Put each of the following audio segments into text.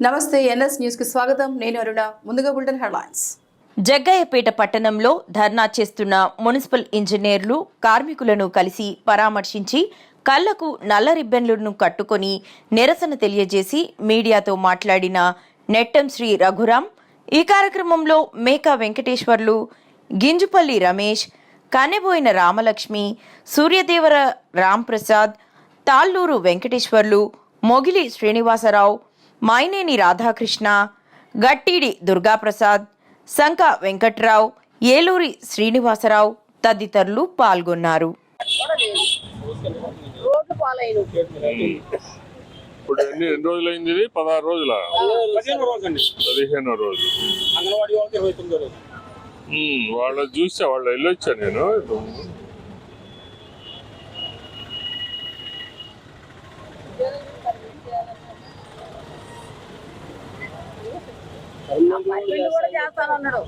నమస్తే ఎన్ఎస్ న్యూస్కి స్వాగతం. నేను అరుణ. ముందుగా బులెటిన్ హెడ్లైన్స్. జగ్గయ్యపేట పట్టణంలో ధర్నా చేస్తున్న మున్సిపల్ ఇంజనీర్లు కార్మికులను కలిసి పరామర్శించి కళ్ళకు నల్ల రిబ్బన్లను కట్టుకొని నిరసన తెలియజేసి మీడియాతో మాట్లాడిన నెట్టం శ్రీ రఘురాం ఈ కార్యక్రమంలో మేకా వెంకటేశ్వర్లు గింజుపల్లి రమేష్ కనెబోయిన రామలక్ష్మి సూర్యదేవర రాంప్రసాద్ తాళ్ళూరు వెంకటేశ్వర్లు మొగిలి శ్రీనివాసరావు మైనేని రాధాకృష్ణ గట్టిడి దుర్గాప్రసాద్ సంక వెంకట్రావు ఏలూరి శ్రీనివాసరావు తదితరులు పాల్గొన్నారు. ఇప్పుడు ఎన్ని ఎన్ని రోజులు అయింది ఇది? పదహారు రోజుల? పదిహేను రోజు. వాళ్ళ చూసా వాళ్ళు వెళ్ళొచ్చా నేను? పర్మనెంట్ కూడా చేస్తానన్నాడు.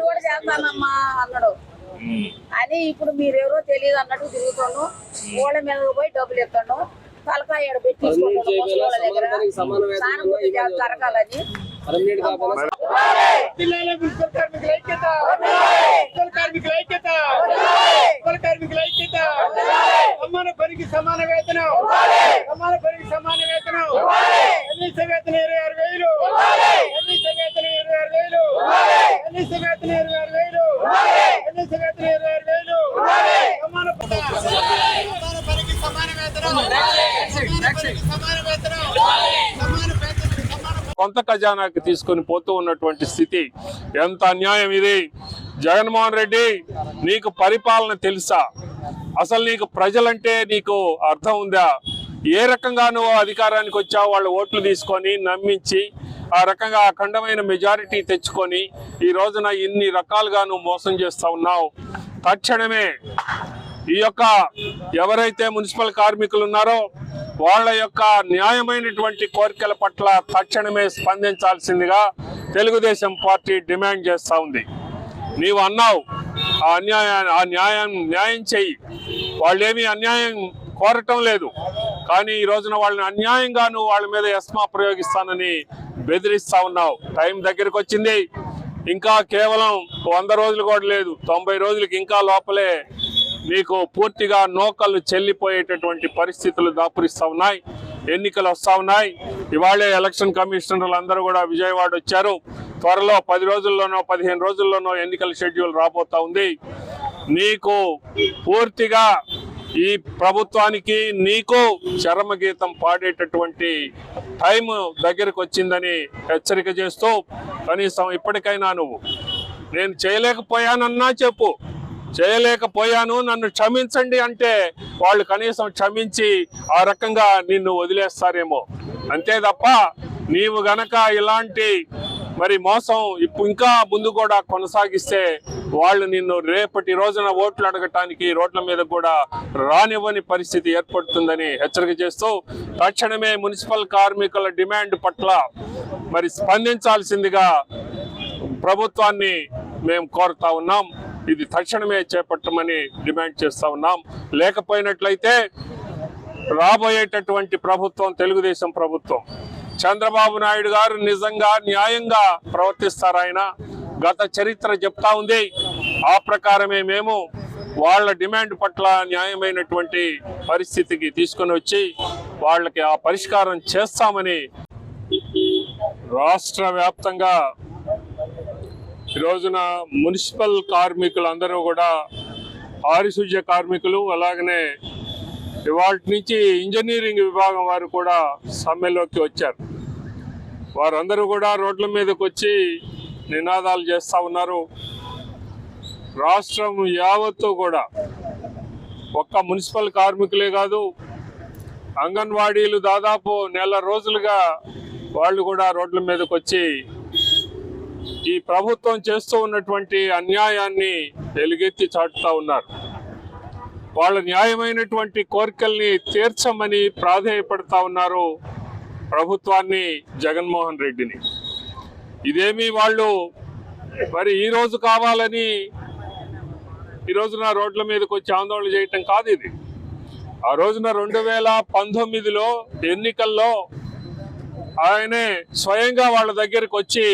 కూడా చేస్తానమ్మా అన్నాడు. ఉమ్, అని ఇప్పుడు మీరెవరో తెలియదు అన్నట్టు తిరుగుతాను. ఓళ్ళ మీద పోయి డబ్బులు ఇస్తాను. తలకాయ పెట్టి దగ్గర. సానుభూతి జర- జరగాలని. జిల్లాలో మున్సిపల్ కార్మికుల ఐక్యత. మున్సిపల్ కార్మికుల ఐక్యత. మున్సిపల్ కార్మికుల ఐక్యత. సమాన పనికి సమాన వేతనం. సమాన పనికి సమాన వేతనం. కనీస వేతనం ఇరవై ఆరు వేలు. కనీస వేతనం ఇరవై ఆరు వేలు. కనీస వేతనం ఇరవై ఆరు వేలు కనీస వేతనం ఇరవై ఆరు వేలు సమాన ప- సమాన పనికి సమాన వేతనం సమాన పనికి సమాన వేతనం సమాన వేతనం సొంత కొంత ఖజానాకి తీసుకొని పోతూ ఉన్నటువంటి స్థితి. ఎంత అన్యాయం ఇది? జగన్మోహన్ రెడ్డి నీకు పరిపాలన తెలుసా? అసలు నీకు ప్రజలంటే నీకు అర్థం ఉందా? ఏ రకంగా నువ్వు అధికారానికి వచ్చావు వాళ్ళ ఓట్లు తీసుకొని నమ్మించి ఆ రకంగా అఖండమైన మెజారిటీ తెచ్చుకొని ఈ రోజున ఇన్ని రకాలుగా నువ్వు మోసం చేస్తా ఉన్నావు. తక్షణమే ఈ యొక్క ఎవరైతే మున్సిపల్ కార్మికులు ఉన్నారో వాళ్ళ యొక్క న్యాయమైనటువంటి కోరికల పట్ల తక్షణమే స్పందించాల్సిందిగా తెలుగుదేశం పార్టీ డిమాండ్ చేస్తూ ఉంది. నీవు అన్నావు ఆ అన్యాయాన్ని ఆ న్యాయం న్యాయం చెయ్యి. వాళ్ళేమీ అన్యాయం కోరటం లేదు. కానీ ఈ రోజున వాళ్ళని అన్యాయంగా నువ్వు వాళ్ళ మీద ఎస్మా ప్రయోగిస్తానని బెదిరిస్తా ఉన్నావు. టైం దగ్గరికి వచ్చింది. ఇంకా కేవలం వంద రోజులు కూడా లేదు. తొంభై రోజులకి ఇంకా లోపలే నీకు పూర్తిగా నోకలు చెల్లిపోయేటటువంటి పరిస్థితులు దాపురిస్తా ఉన్నాయి. ఎన్నికలు వస్తా ఉన్నాయి. ఇవాళే ఎలక్షన్ కమిషనర్లు అందరూ కూడా విజయవాడ వచ్చారు. త్వరలో పది రోజుల్లోనో పదిహేను రోజుల్లోనో ఎన్నికల షెడ్యూల్ రాబోతా ఉంది. నీకు పూర్తిగా ఈ ప్రభుత్వానికి నీకు చరమగీతం పాడేటటువంటి టైం దగ్గరకు వచ్చిందని హెచ్చరిక చేస్తూ కనీసం ఇప్పటికైనా నువ్వు. నేను చేయలేకపోయానన్నా చెప్పు. చేయలేకపోయాను నన్ను క్షమించండి అంటే వాళ్ళు కనీసం క్షమించి ఆ రకంగా నిన్ను వదిలేస్తారేమో. అంతే తప్ప నీవు గనక ఇలాంటి మరి మోసం ఇప్పుడు ఇంకా ముందు కూడా కొనసాగిస్తే వాళ్ళు నిన్ను రేపటి రోజున ఓట్లు అడగటానికి రోడ్ల మీద కూడా రానివ్వని పరిస్థితి ఏర్పడుతుందని హెచ్చరిక చేస్తూ తక్షణమే మున్సిపల్ కార్మికుల డిమాండ్ పట్ల మరి స్పందించాల్సిందిగా ప్రభుత్వాన్ని మేము కోరుతా ఉన్నాం. ఇది తక్షణమే చేపట్టమని డిమాండ్ చేస్తా ఉన్నాం. లేకపోయినట్లయితే రాబోయేటటువంటి ప్రభుత్వం తెలుగుదేశం ప్రభుత్వం చంద్రబాబు నాయుడు గారు నిజంగా న్యాయంగా ప్రవర్తిస్తారాయన గత చరిత్ర చెప్తా ఉంది. ఆ ప్రకారమే మేము వాళ్ళ డిమాండ్ పట్ల న్యాయమైనటువంటి పరిస్థితికి తీసుకొని వచ్చి వాళ్ళకి ఆ పరిష్కారం చేస్తామని రాష్ట్ర వ్యాప్తంగా ఈ రోజున మున్సిపల్ కార్మికులు అందరూ కూడా పారిశుధ్య కార్మికులు అలాగనే ఇవాటి నుంచి ఇంజనీరింగ్ విభాగం వారు కూడా సమ్మెలోకి వచ్చారు. వారందరూ కూడా రోడ్ల మీదకి వచ్చి నినాదాలు చేస్తూ ఉన్నారు. రాష్ట్రం యావత్తు కూడా ఒక్క మున్సిపల్ కార్మికులే కాదు అంగన్వాడీలు దాదాపు నెల రోజులుగా వాళ్ళు కూడా రోడ్ల మీదకి వచ్చి ఈ ప్రభుత్వం చేస్తూ ఉన్నటువంటి అన్యాయాన్ని ఎలుగెత్తి చాటుతా ఉన్నారు. వాళ్ళ న్యాయమైనటువంటి కోరికల్ని తీర్చమని ప్రాధేయపడతా ఉన్నారు ప్రభుత్వాన్ని జగన్మోహన్ రెడ్డిని. ఇదేమి వాళ్ళు మరి ఈరోజు కావాలని ఈ రోజున రోడ్ల మీదకి వచ్చి ఆందోళన చేయటం కాదు ఇది. ఆ రోజున రెండు వేల పంతొమ్మిదిలో ఎన్నికల్లో ఆయనే స్వయంగా వాళ్ళ దగ్గరికి వచ్చి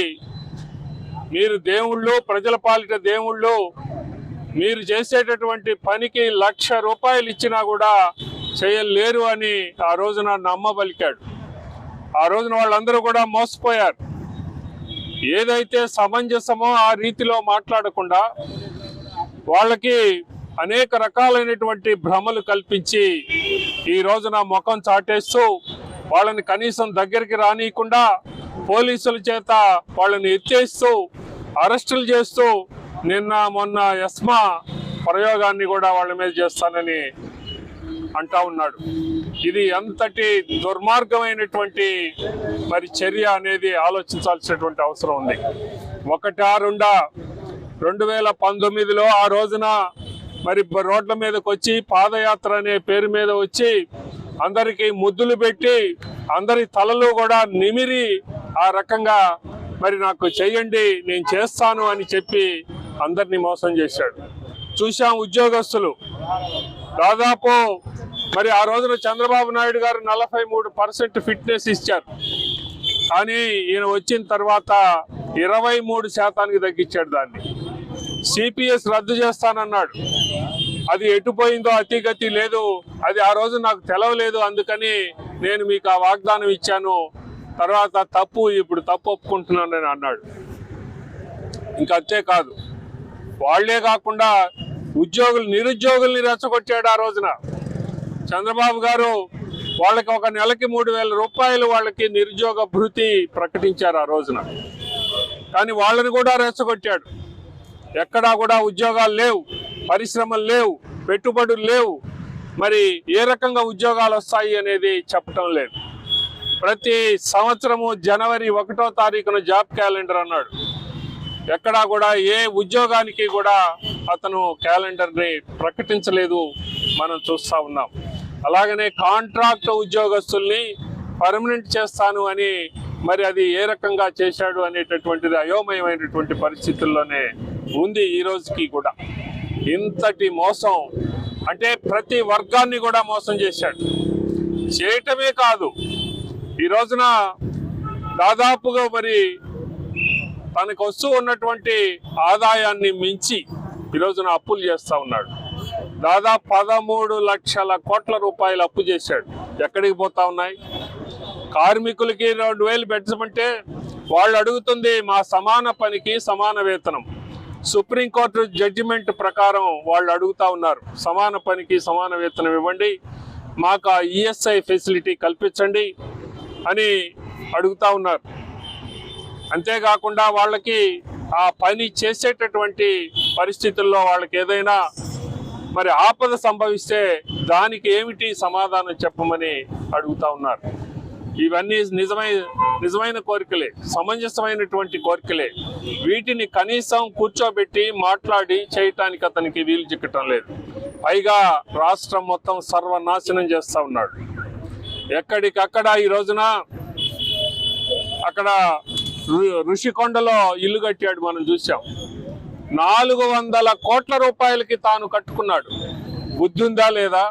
మీరు దేవుళ్ళు ప్రజల పాలిట దేవుళ్ళు మీరు చేసేటటువంటి పనికి లక్ష రూపాయలు ఇచ్చినా కూడా చేయలేరు అని ఆ రోజున నమ్మబలికాడు. ఆ రోజున వాళ్ళందరూ కూడా మోసపోయారు. ఏదైతే సమంజసమో ఆ రీతిలో మాట్లాడకుండా వాళ్ళకి అనేక రకాలైనటువంటి భ్రమలు కల్పించి ఈ రోజున ముఖం చాటేస్తూ వాళ్ళని కనీసం దగ్గరికి రానియకుండా పోలీసుల చేత వాళ్ళని ఎత్తేస్తూ అరెస్టులు చేస్తూ నిన్న మొన్న ఎస్మా ప్రయోగాన్ని కూడా వాళ్ళ మీద చేస్తానని అంటా ఉన్నాడు. ఇది ఎంతటి దుర్మార్గమైనటువంటి మరి చర్య అనేది ఆలోచించాల్సినటువంటి అవసరం ఉంది. ఒకటా రెండా రెండు వేల పంతొమ్మిదిలో ఆ రోజున మరి రోడ్ల మీదకి వచ్చి పాదయాత్ర అనే పేరు మీద వచ్చి అందరికీ ముద్దులు పెట్టి అందరి తలలు కూడా నిమిరి ఆ రకంగా మరి నాకు చెయ్యండి నేను చేస్తాను అని చెప్పి అందరినీ మోసం చేశాడు. చూశాం ఉద్యోగస్తులు. దాదాపు మరి ఆ రోజున చంద్రబాబు నాయుడు గారు నలభై మూడు పర్సెంట్ ఫిట్నెస్ ఇచ్చారు. కానీ ఈయన వచ్చిన తర్వాత ఇరవై మూడు శాతానికి తగ్గించాడు దాన్ని. సిపిఎస్ రద్దు చేస్తానన్నాడు. అది ఎటుపోయిందో అతిగతి లేదు. అది ఆ రోజు నాకు తెలవలేదు. అందుకని నేను మీకు ఆ వాగ్దానం ఇచ్చాను. తర్వాత తప్పు ఇప్పుడు తప్పు ఒప్పుకుంటున్నానని అన్నాడు. ఇంకా అంతేకాదు వాళ్ళే కాకుండా ఉద్యోగులు నిరుద్యోగుల్ని రెచ్చగొట్టాడు ఆ రోజున. చంద్రబాబు గారు వాళ్ళకి ఒక నెలకి మూడు వేల రూపాయలు వాళ్ళకి నిరుద్యోగ భృతి ప్రకటించారు ఆ రోజున. కానీ వాళ్ళని కూడా రెచ్చగొట్టాడు. ఎక్కడా కూడా ఉద్యోగాలు లేవు పరిశ్రమలు లేవు పెట్టుబడులు లేవు. మరి ఏ రకంగా ఉద్యోగాలు వస్తాయి అనేది చెప్పటం లేదు. ప్రతి సంవత్సరము జనవరి ఒకటో తారీఖున జాబ్ క్యాలెండర్ అన్నాడు. ఎక్కడా కూడా ఏ ఉద్యోగానికి కూడా అతను క్యాలెండర్ని ప్రకటించలేదు. మనం చూస్తా ఉన్నాం. అలాగనే కాంట్రాక్ట్ ఉద్యోగస్తుల్ని పర్మనెంట్ చేస్తాను అని మరి అది ఏ రకంగా చేశాడు అనేటటువంటిది అయోమయమైనటువంటి పరిస్థితుల్లోనే ఉంది ఈ రోజుకి కూడా. ఇంతటి మోసం అంటే ప్రతి వర్గాన్ని కూడా మోసం చేశాడు. చేయటమే కాదు ఈ రోజున దాదాపుగా మరి తనకు వస్తూ ఉన్నటువంటి ఆదాయాన్ని మించి ఈ రోజున అప్పులు చేస్తూ ఉన్నాడు. దాదాపు పదమూడు లక్షల కోట్ల రూపాయలు అప్పు చేశాడు. ఎక్కడికి పోతా ఉన్నాయి? కార్మికులకి రెండు వేలు పెట్టమంటే వాళ్ళు అడుగుతుంది మా సమాన పనికి సమాన వేతనం. సుప్రీంకోర్టు జడ్జిమెంట్ ప్రకారం వాళ్ళు అడుగుతా ఉన్నారు. సమాన పనికి సమాన వేతనం ఇవ్వండి. మాకు ఆ ఈఎస్ఐ ఫెసిలిటీ కల్పించండి. అని అడుగుతా ఉన్నారు. అంతేకాకుండా వాళ్ళకి ఆ పని చేసేటటువంటి పరిస్థితుల్లో వాళ్ళకి ఏదైనా మరి ఆపద సంభవిస్తే దానికి ఏమిటి సమాధానం చెప్పమని అడుగుతా ఉన్నారు. ఇవన్నీ నిజమై నిజమైన కోరికలే. సమంజసమైనటువంటి కోరికలే. వీటిని కనీసం కూర్చోబెట్టి మాట్లాడి చేయటానికి అతనికి వీలు చిక్కటం లేదు. పైగా రాష్ట్రం మొత్తం సర్వనాశనం చేస్తూ ఉన్నాడు. ఎక్కడికక్కడ ఈ రోజున అక్కడ ఋషికొండలో ఇల్లు కట్టాడు మనం చూసాం. నాలుగు వందల కోట్ల రూపాయలకి తాను కట్టుకున్నాడు. బుద్ధి ఉందా లేదా?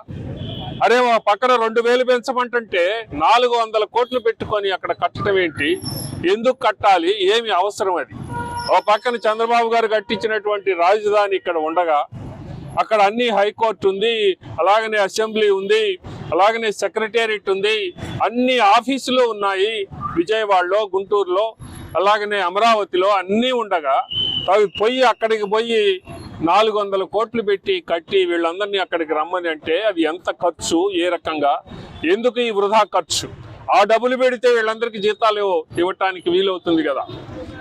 అరే పక్కన రెండు వేలు పెంచమంటే నాలుగు వందల కోట్లు పెట్టుకొని అక్కడ కట్టడం ఏంటి? ఎందుకు కట్టాలి? ఏమి అవసరం అది? ఓ పక్కన చంద్రబాబు గారు కట్టించినటువంటి రాజధాని ఇక్కడ ఉండగా అక్కడ అన్ని హైకోర్టు ఉంది అలాగనే అసెంబ్లీ ఉంది అలాగనే సెక్రటేరియట్ ఉంది. అన్ని ఆఫీసులు ఉన్నాయి విజయవాడలో గుంటూరులో అలాగనే అమరావతిలో అన్నీ ఉండగా అవి పోయి అక్కడికి పోయి నాలుగు వందల కోట్లు పెట్టి కట్టి వీళ్ళందరినీ అక్కడికి రమ్మని అంటే అది ఎంత ఖర్చు ఏ రకంగా? ఎందుకు ఈ వృధా ఖర్చు? ఆ డబ్బులు పెడితే వీళ్ళందరికీ జీతాలు ఇవ్వటానికి వీలవుతుంది కదా.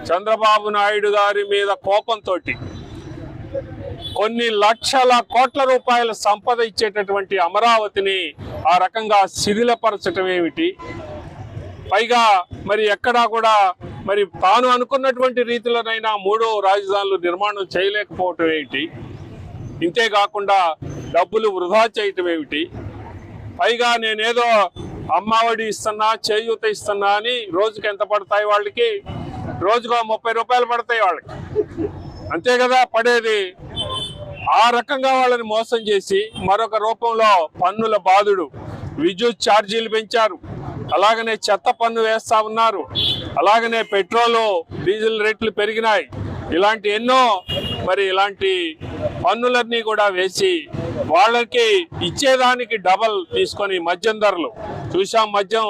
చంద్రబాబు నాయుడు గారి మీద కోపంతో కొన్ని లక్షల కోట్ల రూపాయల సంపద ఇచ్చేటటువంటి అమరావతిని ఆ రకంగా శిథిలపరచటం ఏమిటి? పైగా మరి ఎక్కడా కూడా మరి తాను అనుకున్నటువంటి రీతిలోనైనా మూడో రాజధానులు నిర్మాణం చేయలేకపోవటం ఏమిటి? ఇంతేకాకుండా డబ్బులు వృధా చేయటం ఏమిటి? పైగా నేనేదో అమ్మఒడి ఇస్తున్నా చేయూత ఇస్తున్నా అని రోజుకి ఎంత పడతాయి వాళ్ళకి? రోజుకో ముప్పై రూపాయలు పడతాయి వాళ్ళకి. అంతే కదా పడేది? ఆ రకంగా వాళ్ళని మోసం చేసి మరొక రూపంలో పన్నుల బాధుడు విద్యుత్ ఛార్జీలు పెంచారు. అలాగనే చెత్త పన్ను వేస్తా ఉన్నారు. అలాగనే పెట్రోలు డీజిల్ రేట్లు పెరిగినాయి. ఇలాంటి ఎన్నో మరి ఇలాంటి పన్నులన్నీ కూడా వేసి వాళ్ళకి ఇచ్చేదానికి డబల్ తీసుకొని మద్యం ధరలు. చూసాం మద్యం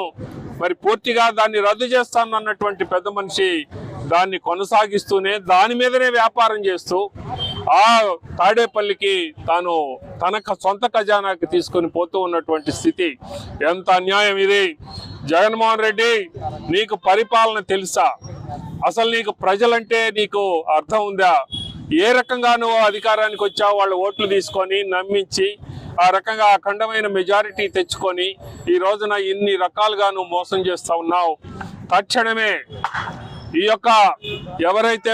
మరి పూర్తిగా దాన్ని రద్దు చేస్తానన్నటువంటి పెద్ద మనిషి దాన్ని కొనసాగిస్తూనే దాని మీదనే వ్యాపారం చేస్తూ ఆ తాడేపల్లికి తాను తన సొంత ఖజానాకి తీసుకొని పోతూ ఉన్నటువంటి స్థితి ఎంత అన్యాయం ఇది? జగన్మోహన్ రెడ్డి నీకు పరిపాలన తెలుసా? అసలు నీకు ప్రజలంటే నీకు అర్థం ఉందా? ఏ రకంగా నువ్వు అధికారానికి వచ్చావు వాళ్ళ ఓట్లు తీసుకొని నమ్మించి ఆ రకంగా అఖండమైన మెజారిటీ తెచ్చుకొని ఈ రోజున ఇన్ని రకాలుగా నువ్వు మోసం చేస్తా ఉన్నావు. తక్షణమే ఈ యొక్క ఎవరైతే